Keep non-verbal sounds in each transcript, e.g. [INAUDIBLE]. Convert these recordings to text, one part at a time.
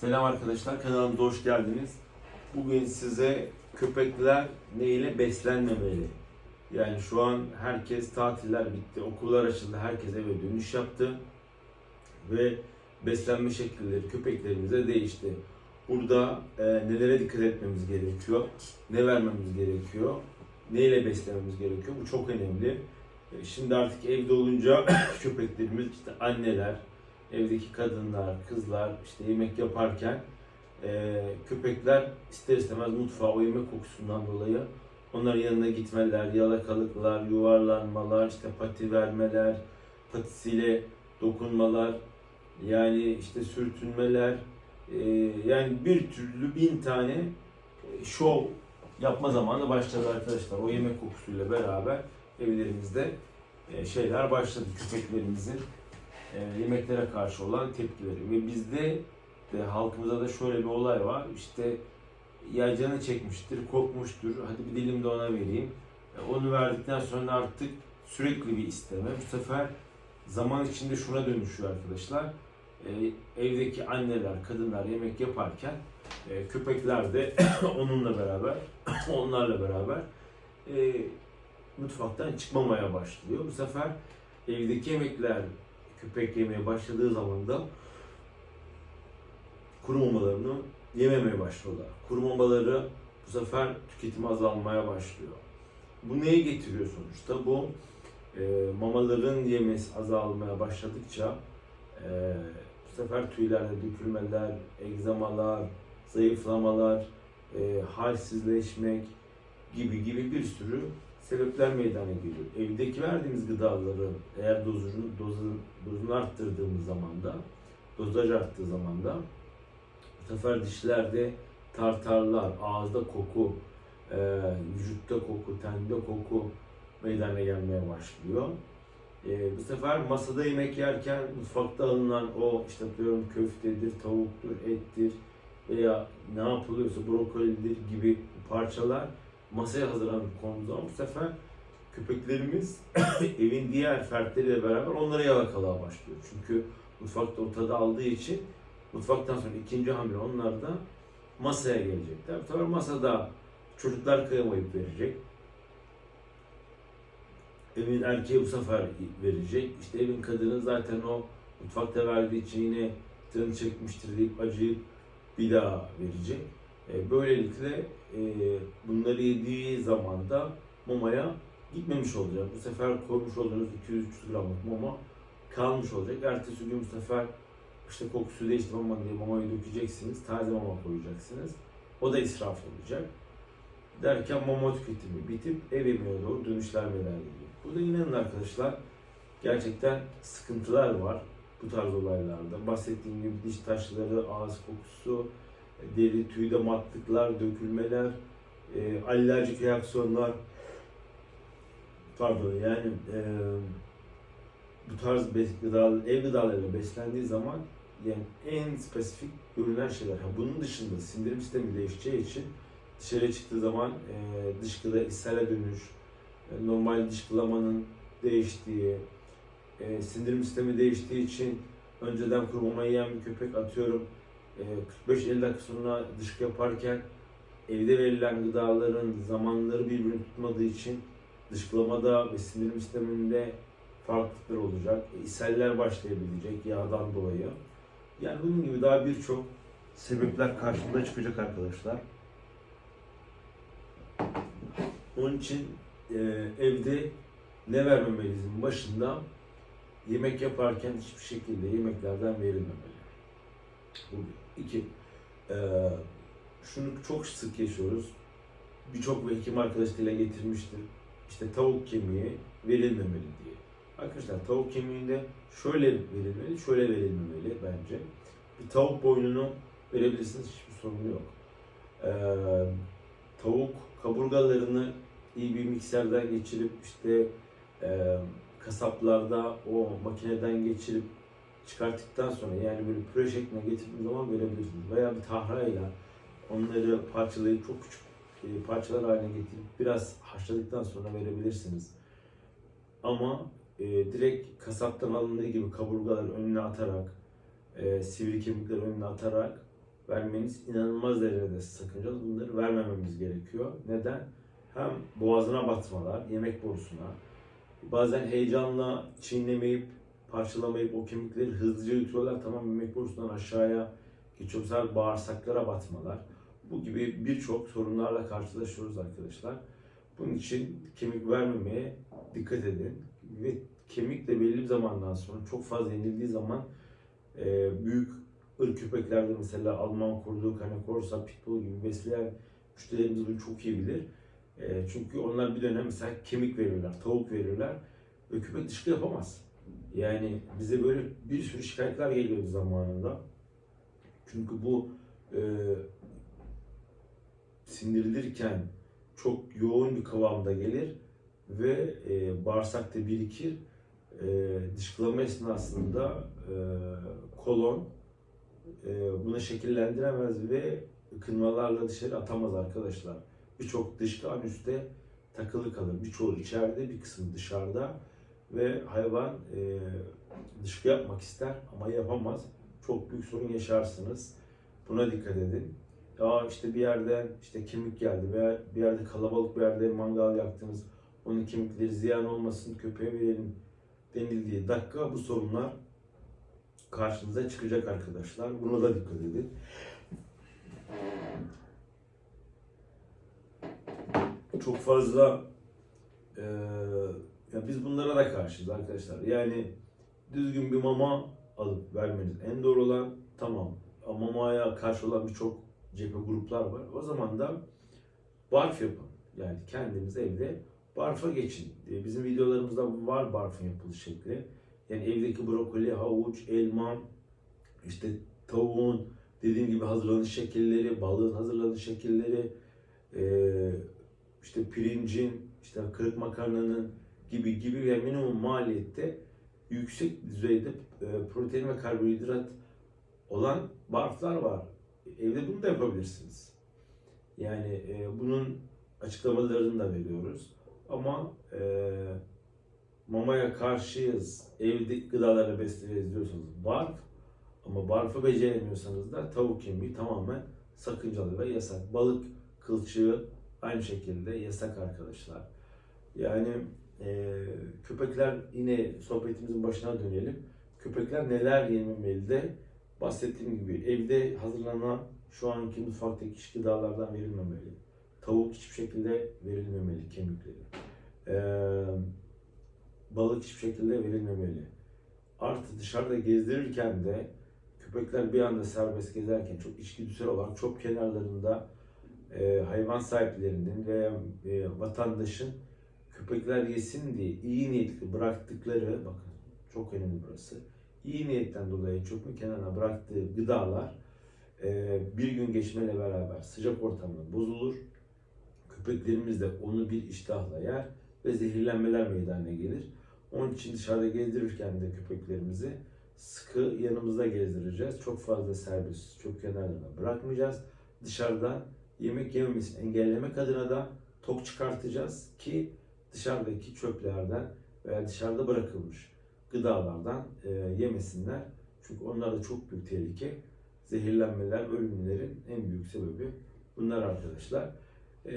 Selam arkadaşlar, kanalımıza hoş geldiniz. Bugün size köpekler neyle beslenmemeli? Yani şu an herkes tatiller bitti, okullar açıldı, herkes eve dönüş yaptı. Ve beslenme şekilleri köpeklerimize değişti. Burada e, nelere dikkat etmemiz gerekiyor, ne vermemiz gerekiyor, neyle beslememiz gerekiyor bu çok önemli. E, Şimdi artık evde olunca [COUGHS] köpeklerimiz işte anneler, evdeki kadınlar, kızlar işte yemek yaparken e, köpekler ister istemez mutfağa o yemek kokusundan dolayı onların yanına gitmeler, yalakalıklar, yuvarlanmalar, işte pati vermeler, patisiyle dokunmalar, yani işte sürtünmeler, e, yani bir türlü bin tane şov yapma zamanı başladı arkadaşlar. O yemek kokusuyla beraber evlerimizde e, şeyler başladı köpeklerimizin e, yemeklere karşı olan tepkileri ve bizde de halkımızda da şöyle bir olay var işte ya canı çekmiştir, korkmuştur, hadi bir dilim de ona vereyim. E, onu verdikten sonra artık sürekli bir isteme. Bu sefer zaman içinde şuna dönüşüyor arkadaşlar. E, evdeki anneler, kadınlar yemek yaparken köpekler de [COUGHS] onunla beraber, [COUGHS] onlarla beraber mutfaktan çıkmamaya başlıyor. Bu sefer evdeki yemekler köpek yemeye başladığı zaman da kuru mamalarını yememeye başlıyorlar. Kuru mamaları bu sefer tüketimi azalmaya başlıyor. Bu neyi getiriyor sonuçta? Bu e, mamaların yemesi azalmaya başladıkça e, bu sefer tüylerde dökülmeler, egzamalar, zayıflamalar, e, halsizleşmek gibi gibi bir sürü sebepler meydana geliyor. Evdeki verdiğimiz gıdaları eğer dozunu, dozunu, dozunu arttırdığımız zaman da, dozaj arttığı zaman da bu sefer dişlerde tartarlar, ağızda koku, e, vücutta koku, tende koku meydana gelmeye başlıyor. E, bu sefer masada yemek yerken mutfakta alınan o işte diyorum köftedir, tavuktur, ettir veya ne yapılıyorsa brokolidir gibi parçalar masaya hazırlanıp konduğu zaman bu sefer köpeklerimiz [COUGHS] evin diğer fertleriyle beraber onlara yalakalığa başlıyor. Çünkü mutfakta o tadı aldığı için mutfaktan sonra ikinci hamle onlar da masaya gelecekler. Bu sefer masada çocuklar kıyamayıp verecek. Evin erkeği bu sefer verecek. İşte evin kadını zaten o mutfakta verdiği için yine canı çekmiştir deyip acıyıp bir daha verecek. E, Böylelikle e, bunları yediği zaman da mamaya gitmemiş olacak. Bu sefer koymuş olduğunuz 200-300 gramlık mama kalmış olacak. Ertesi gün bu sefer işte kokusu değişti mama diye mamayı dökeceksiniz. Taze mama koyacaksınız. O da israf olacak. Derken mama tüketimi bitip ev yemeğine doğru dönüşler meydana geliyor. Burada inanın arkadaşlar gerçekten sıkıntılar var bu tarz olaylarda. Bahsettiğim gibi diş taşları, ağız kokusu, deri tüyde matlıklar, dökülmeler, e, alerjik reaksiyonlar pardon yani e, bu tarz bes- gıda, ev gıdalarıyla beslendiği zaman yani en spesifik görülen şeyler. Ha, bunun dışında sindirim sistemi değişeceği için dışarıya çıktığı zaman e, dışkıda ishale dönüş, e, normal dışkılamanın değiştiği, e, sindirim sistemi değiştiği için önceden kurumama yiyen bir köpek atıyorum 45-50 dakika sonra dışkı yaparken evde verilen gıdaların zamanları birbirini tutmadığı için dışkılamada ve sindirim sisteminde farklılıklar olacak. E, ishaller başlayabilecek yağdan dolayı. Yani bunun gibi daha birçok sebepler karşımıza çıkacak arkadaşlar. Onun için e, evde ne vermemeliyizin başında yemek yaparken hiçbir şekilde yemeklerden verilmemeli. İki, e, şunu çok sık yaşıyoruz. Birçok hekim arkadaş dile getirmiştir. İşte tavuk kemiği verilmemeli diye. Arkadaşlar tavuk kemiğinde şöyle verilmeli, şöyle verilmemeli bence. Bir tavuk boynunu verebilirsiniz, hiçbir sorun yok. E, tavuk kaburgalarını iyi bir mikserden geçirip işte e, kasaplarda o makineden geçirip çıkarttıktan sonra yani böyle püre şekline getirdiğiniz zaman verebilirsiniz. Veya bir tahrayla onları parçalayıp çok küçük e, parçalar haline getirip biraz haşladıktan sonra verebilirsiniz. Ama e, direkt kasaptan alındığı gibi kaburgaları önüne atarak, e, sivri kemikleri önüne atarak vermeniz inanılmaz derecede sakıncalı. Bunları vermememiz gerekiyor. Neden? Hem boğazına batmalar, yemek borusuna, bazen heyecanla çiğnemeyip, parçalamayıp o kemikleri hızlıca yutuyorlar. Tamam yemek borusundan aşağıya geçiyor. Bu bağırsaklara batmalar. Bu gibi birçok sorunlarla karşılaşıyoruz arkadaşlar. Bunun için kemik vermemeye dikkat edin. Ve kemik de belli bir zamandan sonra çok fazla yenildiği zaman e, büyük ırk köpeklerde mesela Alman kurdu, Cane Corsa, Pitbull gibi besleyen müşterilerimiz bunu çok iyi bilir. E, çünkü onlar bir dönem mesela kemik verirler, tavuk verirler ve köpek dışkı yapamaz. Yani bize böyle bir sürü şikayetler geliyordu zamanında. Çünkü bu e, sindirilirken çok yoğun bir kıvamda gelir ve e, bağırsakta birikir. E, dışkılama esnasında e, kolon e, bunu şekillendiremez ve ıkınmalarla dışarı atamaz arkadaşlar. Birçok dışkı an üstte takılı kalır. Birçoğu içeride, bir kısmı dışarıda ve hayvan e, dışkı yapmak ister ama yapamaz. Çok büyük sorun yaşarsınız. Buna dikkat edin. Ya işte bir yerden işte kemik geldi veya bir yerde kalabalık bir yerde mangal yaktınız. Onun kemikleri ziyan olmasın köpeğe verelim denildiği dakika bu sorunlar karşınıza çıkacak arkadaşlar. Buna da dikkat edin. Çok fazla eee, ya biz bunlara da karşıyız arkadaşlar. Yani düzgün bir mama alıp vermeniz en doğru olan tamam. Ama mamaya karşı olan birçok cephe gruplar var. O zaman da barf yapın. Yani kendiniz evde barfa geçin. Bizim videolarımızda var barfın yapılış şekli. Yani evdeki brokoli, havuç, elma, işte tavuğun dediğim gibi hazırlanış şekilleri, balığın hazırlanış şekilleri, işte pirincin, işte kırık makarnanın gibi gibi ve minimum maliyette yüksek düzeyde e, protein ve karbonhidrat olan barflar var. Evde bunu da yapabilirsiniz. Yani e, bunun açıklamalarını da veriyoruz. Ama e, mamaya karşıyız, evde gıdalarla besleyeceğiz diyorsanız barf ama barfı beceremiyorsanız da tavuk kemiği tamamen sakıncalı ve yasak. Balık kılçığı aynı şekilde yasak arkadaşlar. Yani e, köpekler yine sohbetimizin başına dönelim. Köpekler neler yememeli de bahsettiğim gibi evde hazırlanan şu anki mutfaktaki iç gıdalardan verilmemeli. Tavuk hiçbir şekilde verilmemeli kemikleri. Ee, balık hiçbir şekilde verilmemeli. Artı dışarıda gezdirirken de köpekler bir anda serbest gezerken çok içgüdüsel olarak çok kenarlarında e, hayvan sahiplerinin veya e, vatandaşın köpekler yesin diye iyi niyetli bıraktıkları, bakın çok önemli burası, iyi niyetten dolayı çöpün kenarına bıraktığı gıdalar e, bir gün geçmeyle beraber sıcak ortamda bozulur. Köpeklerimiz de onu bir iştahla yer ve zehirlenmeler meydana gelir. Onun için dışarıda gezdirirken de köpeklerimizi sıkı yanımızda gezdireceğiz. Çok fazla serbest çöp kenarlarına bırakmayacağız. Dışarıda yemek yememesini engellemek adına da tok çıkartacağız ki dışarıdaki çöplerden veya dışarıda bırakılmış gıdalardan e, yemesinler. Çünkü onlar da çok büyük tehlike. Zehirlenmeler, ölümlerin en büyük sebebi bunlar arkadaşlar. E,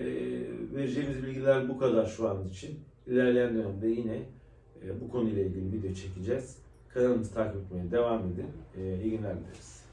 vereceğimiz bilgiler bu kadar şu an için. İlerleyen dönemde yine e, bu konuyla ilgili video çekeceğiz. Kanalımızı takip etmeye devam edin. E, iyi günler dileriz.